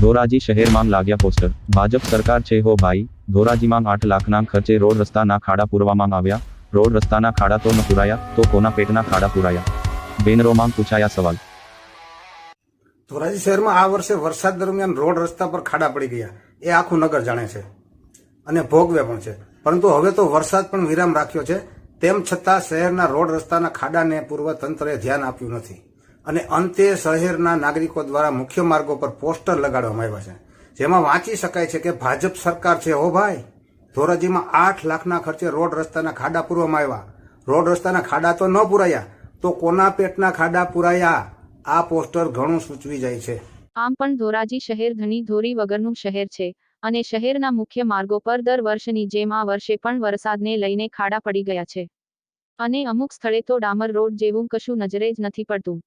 ધોરાજી શહેરમાં લાગ્યા પોસ્ટર. ભાજપ સરકાર છે હો ભાઈ. ધોરાજીમાં આઠ લાખના ખર્ચે રોડ રસ્તાના ખાડા પૂરવામાં આવ્યા. રોડ રસ્તાના ખાડા તો ન પૂરાયા, તો કોના પેટના ખાડા પૂરાયા? બેનરોમાં પૂછાયા સવાલ. ધોરાજી શહેરમાં આ વર્ષે વરસાદ દરમિયાન રોડ રસ્તા પર ખાડા પડી ગયા. એ આખું નગર જાણે છે. અને ભોગવે પણ છે. પરંતુ હવે તો વરસાદ પણ વિરામ રાખ્યો છે. તેમ છતાં શહેરના રોડ રસ્તાના ખાડાને પૂર્વ તંત્રએ ધ્યાન આપ્યું નથી. અને અંતે શહેરના નાગરિકો દ્વારા મુખ્ય માર્ગો પર પોસ્ટર લગાડવામાં આવ્યા છે. જેમાં વાંચી શકાય છે કે ભાજપ સરકાર છે. હો ભાઈ, ધોરાજીમાં આઠ લાખના ખર્ચે રોડ રસ્તાના ખાડા પૂરવામાં આવ્યા. રોડ રસ્તાના ખાડા તો ન પુરાયા, તો કોના પેટના ખાડા પુરાયા? આ પોસ્ટર ઘણું સૂચવી જાય છે. આમ પણ ધોરાજી શહેર ધણી ધોરી વગરનું શહેર છે અને શહેરના મુખ્ય માર્ગો પર દર વર્ષની જેમ આ વર્ષે પણ વરસાદને લઈને ખાડા પડી ગયા છે. અને અમુક સ્થળે તો ડામર રોડ જેવું કશું નજરે જ નથી પડતું.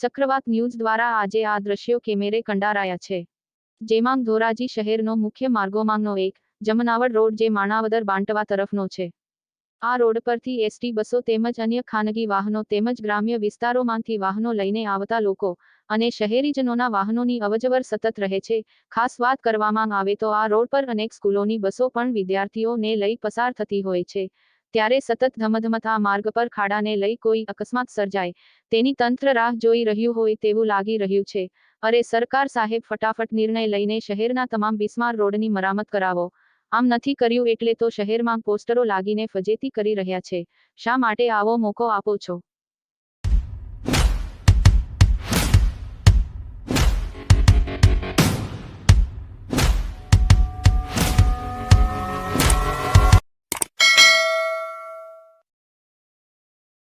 ચક્રવાત ન્યૂઝ દ્વારા આજે આ દ્રશ્યો કેમેરે કંડારાયા છે. જેમાં ધોરાજી શહેરનો મુખ્ય માર્ગોમાંનો એક, જમનાવડ રોડ જે માણાવદર બાંટવા તરફનો છે. આ રોડ પરથી એસટી બસો તેમજ અન્ય ખાનગી વાહનો તેમજ ગ્રામ્ય વિસ્તારોમાંથી વાહનો લઈને આવતા લોકો અને શહેરીજનોના વાહનોની અવજવર સતત રહે છે. ખાસ વાત કરવામાં આવે તો આ રોડ પર અનેક સ્કૂલોની બસો પણ વિદ્યાર્થીઓને લઈ પસાર થતી હોય છે. ત્યારે સતત ધમધમતા માર્ગ પર ખાડાને લઈ કોઈ અકસ્માત સર્જાય. તેની તંત્ર રાહ જોઈ રહ્યું હોય તેવું લાગી રહ્યું છે. અરે સરકાર સાહેબ, ફટાફટ નિર્ણય લઈને શહેરના તમામ બિસ્માર રોડની મરામત કરાવો. આમ નથી કર્યું એટલે તો શહેરમાં પોસ્ટરો લાગીને ફજેતી કરી રહ્યા છે. શા માટે આવો મોકો આપો છો?